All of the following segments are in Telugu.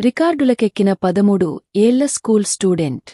రికార్డులకెక్కిన పదమూడు ఏళ్ళ స్కూల్ స్టూడెంట్.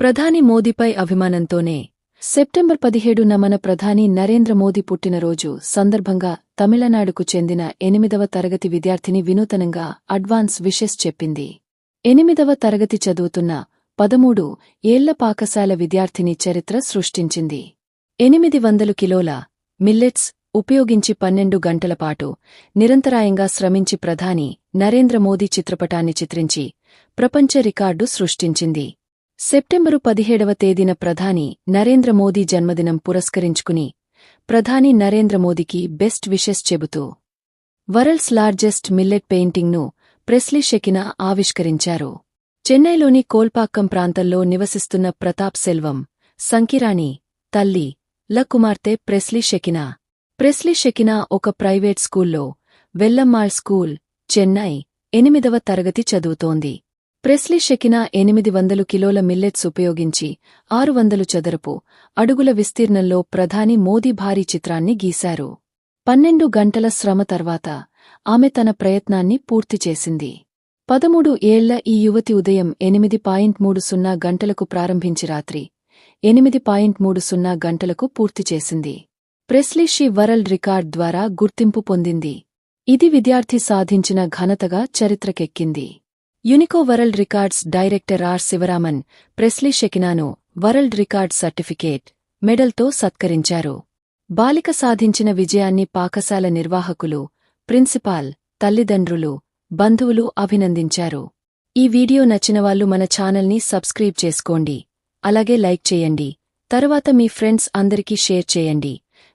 ప్రధాని మోదీపై అభిమానంతోనే సెప్టెంబర్ పదిహేడున మన ప్రధాని నరేంద్ర మోదీ పుట్టినరోజు సందర్భంగా తమిళనాడుకు చెందిన ఎనిమిదవ తరగతి విద్యార్థిని వినూతనంగా అడ్వాన్స్ విషెస్ చెప్పింది. ఎనిమిదవ తరగతి చదువుతున్న పదమూడు ఏళ్ళ పాకశాల విద్యార్థిని చరిత్ర సృష్టించింది. ఎనిమిది వందలు కిలోల మిల్లెట్స్ ఉపయోగించి పన్నెండు గంటలపాటు నిరంతరాయంగా శ్రమించి ప్రధాని నరేంద్ర మోదీ చిత్రపటాన్ని చిత్రించి ప్రపంచ రికార్డు సృష్టించింది. సెప్టెంబరు పదిహేడవ తేదీన ప్రధాని నరేంద్ర మోదీ జన్మదినం పురస్కరించుకుని ప్రధాని నరేంద్ర మోదీకి బెస్ట్ విషెస్ చెబుతూ వరల్డ్స్ లార్జెస్ట్ మిల్లెట్ పెయింటింగ్ను ప్రెస్లీ షెకినా ఆవిష్కరించారు. చెన్నైలోని కోల్పాక్కం ప్రాంతంలో నివసిస్తున్న ప్రతాప్ సెల్వం సంకిరాణి తల్లి ల కుమార్తె ప్రెస్లీ షెకినా ప్రెస్లీ షెకినా ఒక ప్రైవేట్ స్కూల్లో వెల్లమ్మాళ్ స్కూల్ చెన్నై ఎనిమిదవ తరగతి చదువుతోంది. ప్రెస్లీ షెకినా ఎనిమిది వందలు కిలోల మిల్లెట్స్ ఉపయోగించి ఆరు వందలు చదరపు అడుగుల విస్తీర్ణంలో ప్రధాని మోదీ భారీ చిత్రాన్ని గీశారు. పన్నెండు గంటల శ్రమ తర్వాత ఆమె తన ప్రయత్నాన్ని పూర్తి చేసింది. పదమూడు ఏళ్ళ ఈ యువతి ఉదయం ఎనిమిది పాయింట్ మూడు సున్నా గంటలకు ప్రారంభించి రాత్రి ఎనిమిది పాయింట్ మూడు సున్నా గంటలకు పూర్తి చేసింది. ప్రెస్లీ షీ వరల్డ్ రికార్డ్ ద్వారా గుర్తింపు పొందింది. ఇది విద్యార్థి సాధించిన ఘనతగా చరిత్రకెక్కింది. Unico world records director R Sivaraman Presley షెకినాను world record certificate మెడల్తో సత్కరించారు. బాలిక సాధించిన విజయాన్ని పాకశాల నిర్వాహకులు ప్రిన్సిపాల్ తల్లిదండ్రులు బంధువులు అభినందించారు. ఈ వీడియో నచ్చినవాళ్ళు మన ఛానల్ని సబ్స్క్రైబ్ చేసుకోండి. అలాగే లైక్ చేయండి. తరువాత మీ ఫ్రెండ్స్ అందరికీ షేర్ చేయండి.